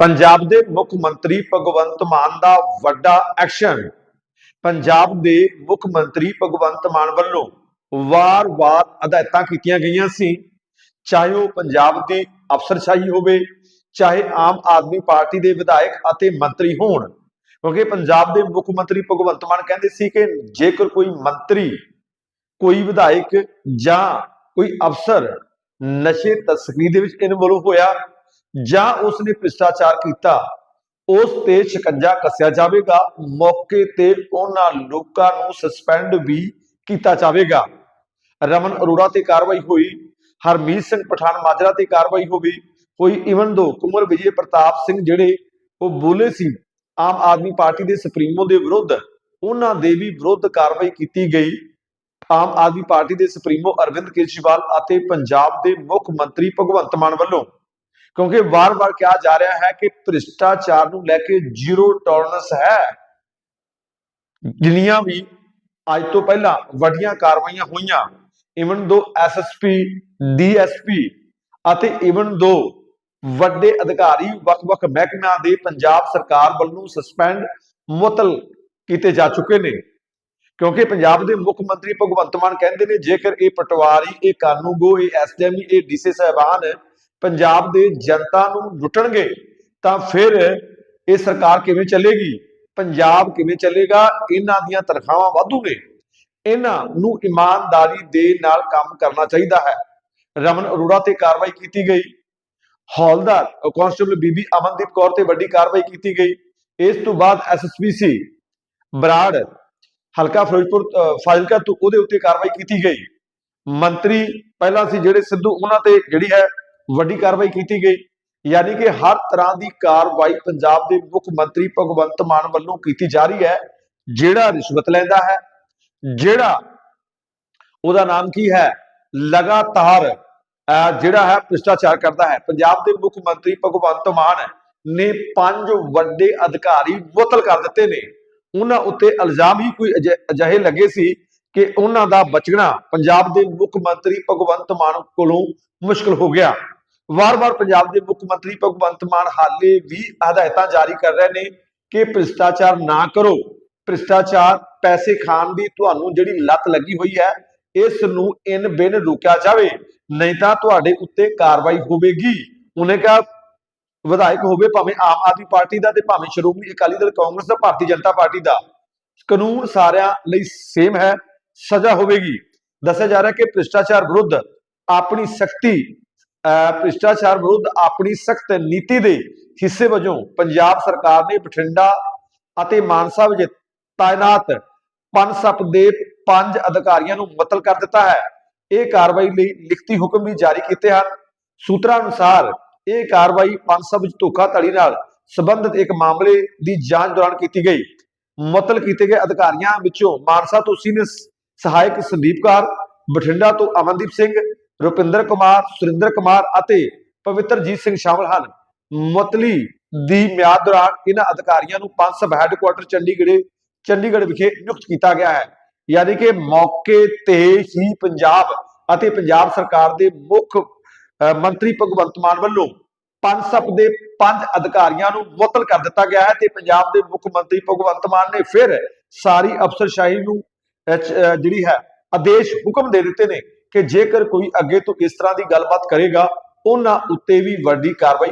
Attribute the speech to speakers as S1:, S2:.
S1: ਪੰਜਾਬ ਦੇ ਮੁੱਖ ਮੰਤਰੀ ਭਗਵੰਤ ਮਾਨ ਦਾ ਵੱਡਾ ਐਕਸ਼ਨ। ਪੰਜਾਬ ਦੇ ਮੁੱਖ ਮੰਤਰੀ ਭਗਵੰਤ ਮਾਨ ਵੱਲੋਂ ਵਾਰ-ਵਾਰ ਹਦਾਇਤਾਂ ਕੀਤੀਆਂ ਗਈਆਂ ਸੀ। ਚਾਹੇ ਉਹ ਪੰਜਾਬ ਦੀ ਅਫਸਰਸ਼ਾਹੀ ਹੋਵੇ, ਚਾਹੇ ਆਮ ਆਦਮੀ ਪਾਰਟੀ ਦੇ ਵਿਧਾਇਕ ਅਤੇ ਮੰਤਰੀ ਹੋਣ। ਕਿਉਂਕਿ ਪੰਜਾਬ ਦੇ ਮੁੱਖ ਮੰਤਰੀ ਭਗਵੰਤ ਮਾਨ ਕਹਿੰਦੇ ਸੀ ਕਿ ਜੇਕਰ ਕੋਈ ਮੰਤਰੀ, ਕੋਈ ਵਿਧਾਇਕ ਜਾਂ ਕੋਈ ਅਫਸਰ ਨਸ਼ੇ ਤਸਕਰੀ ਦੇ ਵਿੱਚ ਇਨਵੋਲਵ ਹੋਇਆ ਜਾਂ ਉਸਨੇ ਭ੍ਰਿਸ਼ਟਾਚਾਰ ਕੀਤਾ, ਉਸ ਤੇ ਸ਼ਿਕੰਜਾ ਕੱਸਿਆ ਜਾਵੇਗਾ। ਮੌਕੇ ਤੇ ਉਹਨਾਂ ਲੋਕਾਂ ਨੂੰ ਸਸਪੈਂਡ ਵੀ ਕੀਤਾ ਜਾਵੇਗਾ। ਰਮਨ ਅਰੋੜਾ ਤੇ ਕਾਰਵਾਈ ਹੋਈ, ਹਰਮੀਤ ਸਿੰਘ ਪਠਾਨ ਮਾਜਰਾ ਤੇ ਕਾਰਵਾਈ ਹੋਈ ਕੋਈ ਇਵਨ ਦੋ ਕੁਮਰ ਵਿਜੇ ਪ੍ਰਤਾਪ ਸਿੰਘ ਜਿਹੜੇ ਉਹ ਬੋਲੇ ਸੀ, ਆਮ ਆਦਮੀ ਪਾਰਟੀ ਦੇ ਸੁਪਰੀਮੋ ਦੇ ਵਿਰੁੱਧ, ਉਹਨਾਂ ਦੇ ਵੀ ਵਿਰੁੱਧ ਕਾਰਵਾਈ ਕੀਤੀ ਗਈ। ਆਮ ਆਦਮੀ ਪਾਰਟੀ ਦੇ ਸੁਪਰੀਮੋ ਅਰਵਿੰਦ ਕੇਜਰੀਵਾਲ ਅਤੇ ਪੰਜਾਬ ਦੇ ਮੁੱਖ ਮੰਤਰੀ ਭਗਵੰਤ ਮਾਨ ਵੱਲੋਂ ਕਿਉਂਕਿ ਵਾਰ-ਵਾਰ ਕਿਹਾ ਜਾ ਰਿਹਾ ਹੈ ਕਿ ਭ੍ਰਿਸ਼ਟਾਚਾਰ ਨੂੰ ਲੈ ਕੇ ਜ਼ੀਰੋ ਟੋਲਰੈਂਸ ਹੈ। ਜਿੰਨੀਆਂ ਵੀ ਅੱਜ ਤੋਂ ਪਹਿਲਾਂ ਵੱਡੀਆਂ ਕਾਰਵਾਈਆਂ ਹੋਈਆਂ ਇਵਨ ਦੋ ਐਸਐਸਪੀ ਡੀਐਸਪੀ ਅਤੇ ਇਵਨ ਦੋ ਵੱਡੇ ਅਧਿਕਾਰੀ ਵੱਖ-ਵੱਖ ਮਹਿਕਮਿਆਂ ਦੇ ਪੰਜਾਬ ਸਰਕਾਰ ਵੱਲੋਂ ਸਸਪੈਂਡ ਮੁਤਲ ਕੀਤੇ ਜਾ ਚੁੱਕੇ ਨੇ। ਕਿਉਂਕਿ ਪੰਜਾਬ ਦੇ ਮੁੱਖ ਮੰਤਰੀ ਭਗਵੰਤ ਮਾਨ ਕਹਿੰਦੇ ਨੇ, ਜੇਕਰ ਇਹ ਪਟਵਾਰੀ, ਇਹ ਕਾਨੂੰਗੋ, ਇਹ ਐਸਡੀਐਮ ਇਹ ਡੀਸੀ ਸਾਹਿਬਾਨ ਪੰਜਾਬ ਦੇ ਜਨਤਾ ਨੂੰ ਲੁੱਟਣਗੇ, ਤਾਂ ਫਿਰ ਇਹ ਸਰਕਾਰ ਕਿਵੇਂ ਚੱਲੇਗੀ? ਪੰਜਾਬ ਕਿਵੇਂ ਚੱਲੇਗਾ? ਇਹਨਾਂ ਦੀਆਂ ਤਨਖਾਹਾਂ ਵਾਧੂ ਨੇ ਇਹਨਾਂ ਨੂੰ ਇਮਾਨਦਾਰੀ ਦੇ ਨਾਲ ਕੰਮ ਕਰਨਾ ਚਾਹੀਦਾ ਹੈ। ਰਮਨ ਅਰੋੜਾ ਤੇ ਕਾਰਵਾਈ ਕੀਤੀ ਗਈ। ਹੌਲਦਾਰ ਕਾਂਸਟੇਬਲ ਬੀਬੀ ਅਮਨਦੀਪ ਕੌਰ ਤੇ ਵੱਡੀ ਕਾਰਵਾਈ ਕੀਤੀ ਗਈ। ਇਸ ਤੋਂ ਬਾਅਦ ਐਸਐਸਪੀਸੀ ਬਰਾੜ ਹਲਕਾ ਫਿਰੋਜ਼ਪੁਰ ਫਾਜ਼ਿਲਕਾ ਤੋਂ ਉਹਦੇ ਉੱਤੇ ਕਾਰਵਾਈ ਕੀਤੀ ਗਈ। ਮੰਤਰੀ ਪਹਿਲਾਂ ਸੀ ਜਿਹੜੇ ਸਿੱਧੂ, ਉਹਨਾਂ ਤੇ ਜਿਹੜੀ ਹੈ ਵੱਡੀ ਕਾਰਵਾਈ ਕੀਤੀ ਗਈ। ਯਾਨੀ ਕਿ ਹਰ ਤਰ੍ਹਾਂ ਦੀ ਕਾਰਵਾਈ ਪੰਜਾਬ ਦੇ ਮੁੱਖ ਮੰਤਰੀ ਭਗਵੰਤ ਮਾਨ ਵੱਲੋਂ ਕੀਤੀ ਜਾ ਰਹੀ ਹੈ, ਜਿਹੜਾ ਰਿਸ਼ਵਤ ਲੈਂਦਾ ਹੈ, ਜਿਹੜਾ ਉਹਦਾ ਨਾਮ ਕੀ ਹੈ, ਲਗਾਤਾਰ ਜਿਹੜਾ ਹੈ ਭ੍ਰਿਸ਼ਟਾਚਾਰ ਕਰਦਾ ਹੈ। ਪੰਜਾਬ ਦੇ ਮੁੱਖ ਮੰਤਰੀ ਭਗਵੰਤ ਮਾਨ ਨੇ ਪੰਜ ਵੱਡੇ ਅਧਿਕਾਰੀ ਮੁਅਤਲ ਕਰ ਦਿੱਤੇ ਨੇ। ਉਹਨਾਂ ਉੱਤੇ ਇਲਜ਼ਾਮ ਹੀ ਕੋਈ ਅਜਿ- ਅਜਿਹੇ ਲੱਗੇ ਸੀ ਕਿ ਉਹਨਾਂ ਦਾ ਬਚਣਾ ਪੰਜਾਬ ਦੇ ਮੁੱਖ ਮੰਤਰੀ ਭਗਵੰਤ ਮਾਨ ਕੋਲੋਂ ਮੁਸ਼ਕਲ ਹੋ ਗਿਆ। ਵਾਰ-ਵਾਰ ਪੰਜਾਬ ਦੇ ਮੁੱਖ ਮੰਤਰੀ ਭਗਵੰਤ ਮਾਨ ਹਾਲੇ ਵੀ ਹਦਾਇਤਾਂ ਜਾਰੀ ਕਰ ਰਹੇ ਨੇ ਕਿ ਭ੍ਰਿਸ਼ਟਾਚਾਰ ਨਾ ਕਰੋ। ਭ੍ਰਿਸ਼ਟਾਚਾਰ ਪੈਸੇ ਖਾਣ ਦੀ ਤੁਹਾਨੂੰ ਜਿਹੜੀ ਲੱਤ ਲੱਗੀ ਹੋਈ ਹੈ, ਇਸ ਨੂੰ ਇਨ ਬਿਨ ਰੋਕਿਆ ਜਾਵੇ। ਨਹੀਂ ਤਾਂ ਤੁਹਾਡੇ ਉੱਤੇ ਕਾਰਵਾਈ ਹੋਵੇਗੀ। ਉਹਨੇ ਕਿਹਾ, ਵਿਧਾਇਕ ਹੋਵੇ ਭਾਵੇਂ ਆਮ ਆਦਮੀ ਪਾਰਟੀ ਦਾ ਤੇ ਭਾਵੇਂ ਸ਼੍ਰੋਮਣੀ ਅਕਾਲੀ ਦਲ ਕਾਂਗਰਸ ਦਾ, ਭਾਰਤੀ ਜਨਤਾ ਪਾਰਟੀ ਦਾ। ਕਾਨੂੰਨ ਸਾਰਿਆਂ ਲਈ ਸੇਮ ਹੈ, ਸਜ਼ਾ ਹੋਵੇਗੀ। ਦੱਸਿਆ ਜਾ ਰਿਹਾ ਕਿ ਭ੍ਰਿਸ਼ਟਾਚਾਰ ਵਿਰੁੱਧ ਆਪਣੀ ਸਖਤੀ ਭ੍ਰਿਸ਼ਟਾਚਾਰ ਵਿਰੁੱਧ ਆਪਣੀ ਸਖਤ ਨੀਤੀ ਦੇ ਹਿੱਸੇ ਵਜੋਂ ਪੰਜਾਬ ਸਰਕਾਰ ਨੇ ਬਠਿੰਡਾ ਅਤੇ ਮਾਨਸਾ ਵਿੱਚ ਤਾਇਨਾਤ ਪਨਸਪ ਦੇ ਪੰਜ ਅਧਿਕਾਰੀਆਂ ਨੂੰ ਮੁਅੱਤਲ ਕਰ ਦਿੱਤਾ ਹੈ। ਇਹ ਕਾਰਵਾਈ ਲਈ ਲਿਖਤੀ ਹੁਕਮ ਵੀ ਜਾਰੀ ਕੀਤੇ ਹਨ। ਸੂਤਰਾਂ ਅਨੁਸਾਰ ਇਹ ਕਾਰਵਾਈ ਪਨਸਪ ਵਿੱਚ ਧੋਖਾਧੜੀ ਨਾਲ ਸੰਬੰਧਿਤ ਇੱਕ ਮਾਮਲੇ ਦੀ ਜਾਂਚ ਦੌਰਾਨ ਕੀਤੀ ਗਈ। ਮੁਅੱਤਲ ਕੀਤੇ ਗਏ ਅਧਿਕਾਰੀਆਂ ਵਿੱਚੋਂ ਮਾਨਸਾ ਤੋਂ ਸੀਨੀਅਰ ਸਹਾਇਕ ਸੰਦੀਪ ਕੌਰ, ਬਠਿੰਡਾ ਤੋਂ ਅਮਨਦੀਪ ਸਿੰਘ ਰੁਪਿੰਦਰ ਕੁਮਾਰ, ਸੁਰਿੰਦਰ ਕੁਮਾਰ ਅਤੇ ਪਵਿੱਤਰਜੀਤ ਸਿੰਘ ਸ਼ਾਮਲ ਹਨ। ਮੁਅੱਤਲੀ ਦੀ ਮਿਆਦ ਦੌਰਾਨ ਇਹਨਾਂ ਅਧਿਕਾਰੀਆਂ ਨੂੰ ਪਨਸਪ ਹੈੱਡਕੁਆਟਰ ਚੰਡੀਗੜ੍ਹ ਚੰਡੀਗੜ੍ਹ ਵਿਖੇ ਨਿਯੁਕਤ ਕੀਤਾ ਗਿਆ ਹੈ। ਯਾਨੀ ਕਿ ਮੌਕੇ ਤੇ ਹੀ ਪੰਜਾਬ ਅਤੇ ਪੰਜਾਬ ਸਰਕਾਰ ਦੇ ਮੁੱਖ ਮੰਤਰੀ ਭਗਵੰਤ ਮਾਨ ਵੱਲੋਂ ਪੰਜ ਪਨਸਪ ਦੇ ਪੰਜ ਅਧਿਕਾਰੀਆਂ ਨੂੰ ਮੁਅੱਤਲ ਕਰ ਦਿੱਤਾ ਗਿਆ ਹੈ ਤੇ ਪੰਜਾਬ ਦੇ ਮੁੱਖ ਮੰਤਰੀ ਭਗਵੰਤ ਮਾਨ ਨੇ ਫਿਰ ਸਾਰੀ ਅਫਸਰਸ਼ਾਹੀ ਨੂੰ ਜਿਹੜੀ ਹੈ, ਆਦੇਸ਼ ਹੁਕਮ ਦੇ ਦਿੱਤੇ ਨੇ। ਕਿ ਜੇਕਰ ਕੋਈ ਅੱਗੇ ਤੋਂ ਇਸ ਤਰ੍ਹਾਂ ਦੀ ਗੱਲਬਾਤ ਕਰੇਗਾ, ਉਹਨਾਂ ਉੱਤੇ ਵੀ ਵੱਡੀ ਕਾਰਵਾਈ